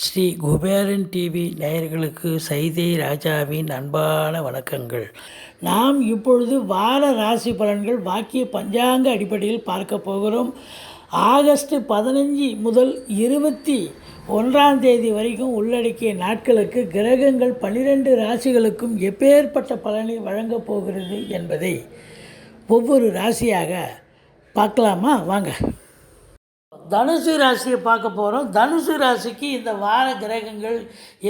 Sri Kuberan TV நேயர்களுக்கு சைதை ராஜாவின் அன்பான வணக்கங்கள். நாம் இப்பொழுது வார ராசி பலன்கள் வாக்கிய பஞ்சாங்க அடிப்படையில் பார்க்க போகிறோம். ஆகஸ்ட் பதினஞ்சு முதல் இருபத்தி ஒன்றாம் தேதி வரைக்கும் உள்ளடக்கிய நாட்களுக்கு கிரகங்கள் பன்னிரெண்டு ராசிகளுக்கும் எப்பேற்பட்ட பலனை வழங்கப் போகிறது என்பதை ஒவ்வொரு ராசியாக பார்க்கலாமா? வாங்க. தனுசு ராசியை பார்க்க போகிறோம் தனுசு ராசிக்கு இந்த வார கிரகங்கள்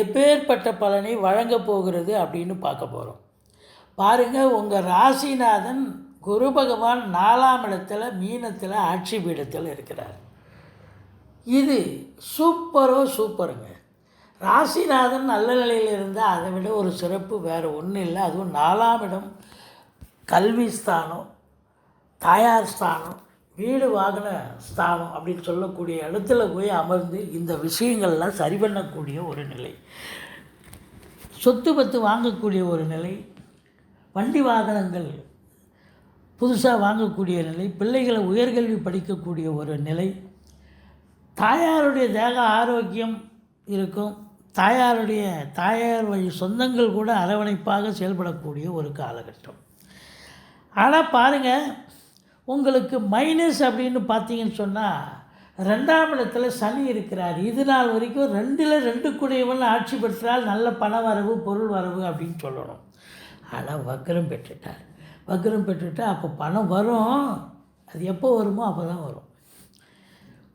எப்பேற்பட்ட பலனை வழங்கப் போகிறது அப்படின்னு பார்க்க போகிறோம் பாருங்கள் உங்கள் ராசிநாதன் குரு பகவான் நாலாம் இடத்துல மீனத்தில் ஆட்சி பீடத்தில் இருக்கிறார். இது சூப்பரோ சூப்பருங்க ராசிநாதன் நல்ல நிலையில் இருந்தால் அதை விட ஒரு சிறப்பு வேறு ஒன்றும் இல்லை. அதுவும் நாலாம் இடம் கல்வி ஸ்தானம் தாயார் ஸ்தானம் வீடு வாகன ஸ்தானம் அப்படின்னு சொல்லக்கூடிய இடத்துல போய் அமர்ந்து இந்த விஷயங்கள்லாம் சரி பண்ணக்கூடிய ஒரு நிலை. சொத்து பத்து வாங்கக்கூடிய ஒரு நிலை. வண்டி வாகனங்கள் புதுசாக வாங்கக்கூடிய நிலை. பிள்ளைகளை உயர்கல்வி படிக்கக்கூடிய ஒரு நிலை. தாயாருடைய தேக ஆரோக்கியம் இருக்கும். தாயாருடைய தாயார் வழி சொந்தங்கள் கூட அரவணைப்பாக செயல்படக்கூடிய ஒரு காலகட்டம். ஆனால் பாருங்கள் உங்களுக்கு மைனஸ் அப்படின்னு பார்த்தீங்கன்னு சொன்னால் ரெண்டாம் இடத்துல சனி இருக்கிறார். இது நாள் வரைக்கும் ரெண்டில் ரெண்டு கூடையவன் ஆட்சி பெற்றால் நல்ல பண வரவு பொருள் வரவு அப்படின்னு சொல்லணும். ஆனால் வக்ரம் பெற்றுட்டார். வக்ரம் பெற்றுட்டால் அப்போ பணம் வரும். அது எப்போ வருமோ அப்போ தான் வரும்.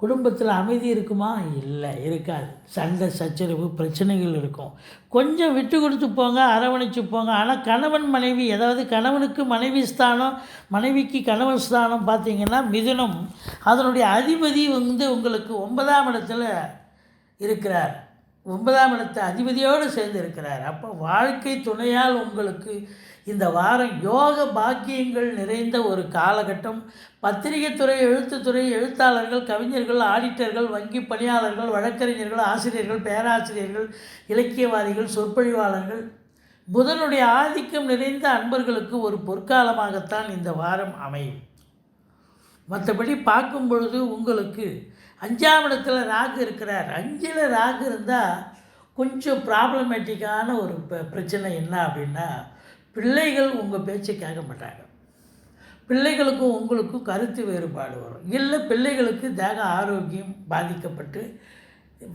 குடும்பத்தில் அமைதி இருக்குமா? இல்லை இருக்காது. சண்டை சச்சரவு பிரச்சனைகள் இருக்கும். கொஞ்சம் விட்டு கொடுத்து போங்க அரவணைச்சு போங்க. ஆனால் கணவன் மனைவி அதாவது கணவனுக்கு மனைவி ஸ்தானம் மனைவிக்கு கணவன் ஸ்தானம் பார்த்தீங்கன்னா மிதுனம். அதனுடைய அதிபதி வந்து உங்களுக்கு ஒன்பதாம் இடத்துல இருக்கிறார். ஒன்பதாம் இடத்து அதிபதியோடு சேர்ந்து இருக்கிறார் அப்போ வாழ்க்கை துணையால் உங்களுக்கு இந்த வாரம் யோக பாக்கியங்கள் நிறைந்த ஒரு காலகட்டம். பத்திரிகைத்துறை எழுத்துத்துறை எழுத்தாளர்கள் கவிஞர்கள் ஆடிட்டர்கள் வங்கி பணியாளர்கள் வழக்கறிஞர்கள் ஆசிரியர்கள் பேராசிரியர்கள் இலக்கியவாதிகள் சொற்பொழிவாளர்கள். புதனுடைய ஆதிக்கம் நிறைந்த அன்பர்களுக்கு ஒரு பொற்காலமாகத்தான் இந்த வாரம் அமையும். மற்றபடி பார்க்கும் பொழுது உங்களுக்கு அஞ்சாம் இடத்துல ராகு இருக்கிறார். அஞ்சில் ராகு இருந்தால் கொஞ்சம் ப்ராப்ளமேட்டிக்கான ஒரு பிரச்சனை என்ன அப்படின்னா பிள்ளைகள் உங்கள் பேச்சை கேட்க மாட்டாங்க. பிள்ளைகளுக்கும் உங்களுக்கும் கருத்து வேறுபாடு வரும். இல்லை பிள்ளைகளுக்கு தேக ஆரோக்கியம் பாதிக்கப்பட்டு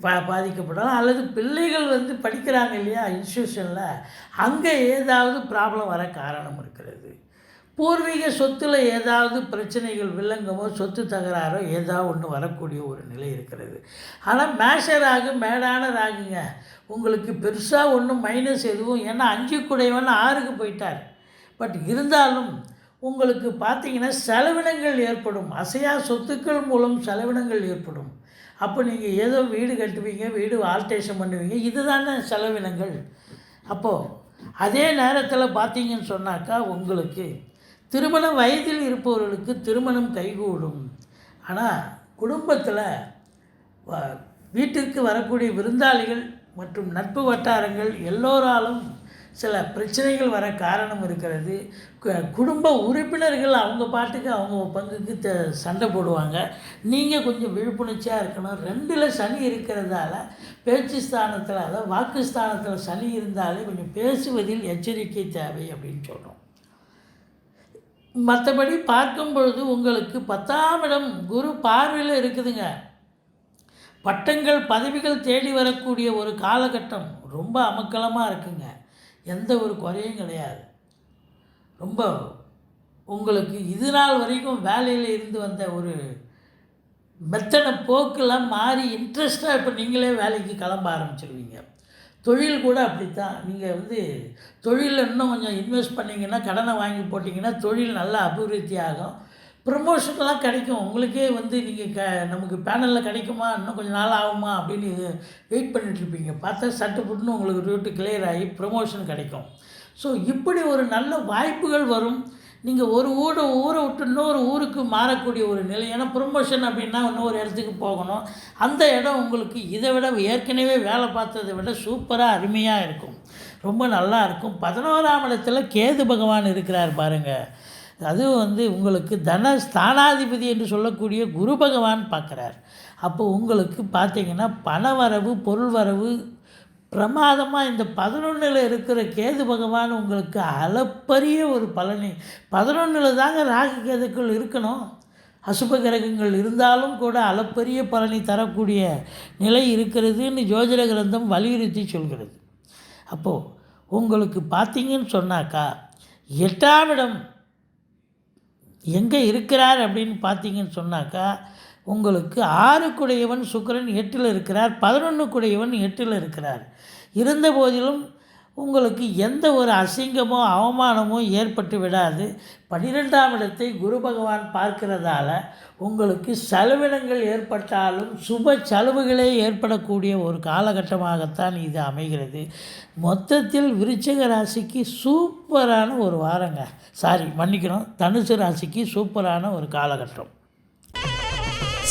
பா பாதிக்கப்படலாம். அல்லது பிள்ளைகள் வந்து படிக்கிறாங்க இல்லையா இன்ஸ்டியூஷனில் அங்கே ஏதாவது ப்ராப்ளம் வர காரணம் இருக்கிறது. பூர்வீக சொத்தில் ஏதாவது பிரச்சனைகள் வில்லங்கமோ சொத்து தகராறோ ஏதாவது ஒன்று வரக்கூடிய ஒரு நிலை இருக்கிறது. ஆனால் மேஷ ராகு மேடான ராகுங்க உங்களுக்கு பெருசாக ஒன்றும் மைனஸ் எதுவும் ஏன்னா அஞ்சு குடையவன் ஆறுக்கு போயிட்டார். பட் இருந்தாலும் உங்களுக்கு பார்த்தீங்கன்னா செலவினங்கள் ஏற்படும். அசையா சொத்துக்கள் மூலம் செலவினங்கள் ஏற்படும். அப்போ நீங்கள் ஏதோ வீடு கட்டுவீங்க வீடு ஆல்டேஷன் பண்ணுவீங்க இதுதானே செலவினங்கள். அப்போது அதே நேரத்தில் பார்த்தீங்கன்னு சொன்னாக்கா உங்களுக்கு திருமண வயதில் இருப்பவர்களுக்கு திருமணம் கைகூடும். ஆனால் குடும்பத்தில் வீட்டிற்கு வரக்கூடிய விருந்தாளிகள் மற்றும் நட்பு வட்டாரங்கள் எல்லோராலும் சில பிரச்சனைகள் வர காரணம் இருக்கிறது. குடும்ப உறுப்பினர்கள் அவங்க பாட்டுக்கு அவங்க பங்குக்கு த சண்டை போடுவாங்க. நீங்கள் கொஞ்சம் விழிப்புணர்ச்சியாக இருக்கணும். ரெண்டில் சனி இருக்கிறதால பேச்சு ஸ்தானத்தில் அதாவது வாக்கு ஸ்தானத்தில் சனி இருந்தாலே கொஞ்சம் பேசுவதில் எச்சரிக்கை தேவை அப்படின்னு சொல்கிறோம் மற்றபடி பார்க்கும் பொழுது உங்களுக்கு பத்தாம் இடம் குரு பார்வையில் இருக்குதுங்க. பட்டங்கள் பதவிகள் தேடி வரக்கூடிய ஒரு காலகட்டம் ரொம்ப அமக்கலமாக இருக்குங்க. எந்த ஒரு குறையும் கிடையாது. ரொம்ப உங்களுக்கு இது நாள் வரைக்கும் வேலையில் இருந்து வந்த ஒரு மெத்தனை போக்கெல்லாம் மாறி இன்ட்ரெஸ்ட்டாக இப்போ நீங்களே வேலைக்கு கிளம்ப ஆரம்பிச்சிருவீங்க. தொழில் கூட அப்படித்தான். நீங்கள் வந்து தொழிலில் இன்னும் கொஞ்சம் இன்வெஸ்ட் பண்ணிங்கன்னா கடனை வாங்கி போட்டிங்கன்னா தொழில் நல்லா அபிவிருத்தி ஆகும். ப்ரமோஷன்லாம் கிடைக்கும். உங்களுக்கே வந்து நீங்கள் க நமக்கு பேனலில் கிடைக்குமா? இன்னும் கொஞ்சம் நாள் ஆகுமா? அப்படின்னு வெயிட் பண்ணிகிட்ருப்பீங்க பார்த்தா சட்டு புட்டுன்னு உங்களுக்கு ரூட்டு கிளியர் ஆகி ப்ரமோஷன் கிடைக்கும். ஸோ இப்படி ஒரு நல்ல வாய்ப்புகள் வரும். நீங்கள் ஒரு ஊரை ஊரை விட்டு இன்னொரு ஊருக்கு மாறக்கூடிய ஒரு நிலை ஏன்னா ப்ரொமோஷன் அப்படின்னா இன்னொரு இடத்துக்கு போகணும். அந்த இடம் உங்களுக்கு இதை விட ஏற்கனவே வேலை பார்த்ததை விட சூப்பராக அருமையாக இருக்கும். ரொம்ப நல்லா இருக்கும். பதினோராம் இடத்துல கேது பகவான் இருக்கிறார் பாருங்கள் அதுவும் வந்து உங்களுக்கு தன ஸ்தானாதிபதி என்று சொல்லக்கூடிய குரு பகவான் பார்க்குறார். அப்போ உங்களுக்கு பார்த்தீங்கன்னா பணவரவு பொருள் வரவு பிரமாதமாக இந்த பதினொன்றில் இருக்கிற கேது பகவான் உங்களுக்கு அளப்பரிய ஒரு பலனை. பதினொன்றில் தாங்க ராகு கேதுக்கள் இருக்கணும். அசுப கிரகங்கள் இருந்தாலும் கூட அளப்பரிய பலனை தரக்கூடிய நிலை இருக்கிறதுன்னு ஜோதிட கிரந்தம் வலியுறுத்தி சொல்கிறது. அப்போது உங்களுக்கு பார்த்தீங்கன்னு சொன்னாக்கா எட்டாம் இடம் எங்கே இருக்கிறார் அப்படின்னு பார்த்தீங்கன்னு சொன்னாக்கா உங்களுக்கு ஆறுக்குடையவன் சுக்கிரன் எட்டில் இருக்கிறார் பதினொன்றுக்குடையவன் எட்டில் இருக்கிறார். இருந்த போதிலும் உங்களுக்கு எந்த ஒரு அசிங்கமோ அவமானமோ ஏற்பட்டு விடாது. பன்னிரெண்டாம் இடத்தை குரு பகவான் பார்க்கிறதால உங்களுக்கு செலவினங்கள் ஏற்பட்டாலும் சுப செலவுகளே ஏற்படக்கூடிய ஒரு காலகட்டமாகத்தான் இது அமைகிறது. மொத்தத்தில் விருச்சக ராசிக்கு சூப்பரான ஒரு வாரங்க. சாரி மன்னிக்கணும். தனுசு ராசிக்கு சூப்பரான ஒரு காலகட்டம்.